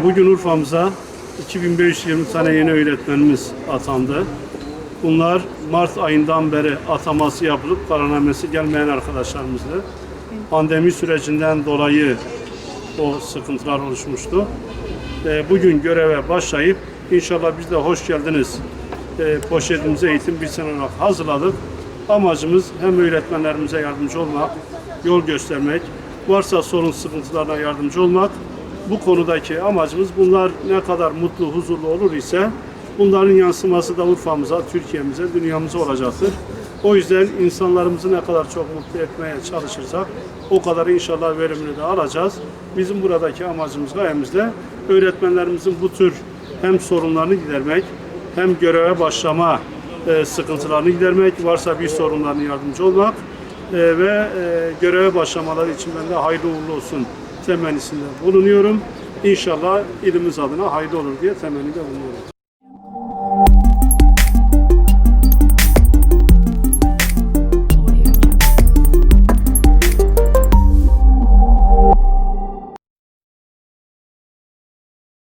Bugün Urfa'mıza 2520 tane yeni öğretmenimiz atandı. Bunlar Mart ayından beri ataması yapılıp kararnamesi gelmeyen arkadaşlarımızdı. Pandemi sürecinden dolayı o sıkıntılar oluşmuştu. Bugün göreve başlayıp inşallah biz de hoş geldiniz e, poşetimize eğitim bir sene olarak hazırladık. Amacımız hem öğretmenlerimize yardımcı olmak, yol göstermek, varsa sorun sıkıntılarına yardımcı olmak. Bu konudaki amacımız bunlar ne kadar mutlu, huzurlu olur ise bunların yansıması da Urfa'mıza, Türkiye'mize, dünyamıza olacaktır. O yüzden insanlarımızı ne kadar çok mutlu etmeye çalışırsak o kadar inşallah verimini de alacağız. Bizim buradaki amacımız, gayemiz de öğretmenlerimizin bu tür hem sorunlarını gidermek hem göreve başlama e, sıkıntılarını gidermek, varsa bir sorunlarına yardımcı olmak e, ve e, göreve başlamaları için ben de hayırlı uğurlu olsun temennisinde bulunuyorum. İnşallah ilimiz adına hayırlı olur diye temennide bulunuyorum.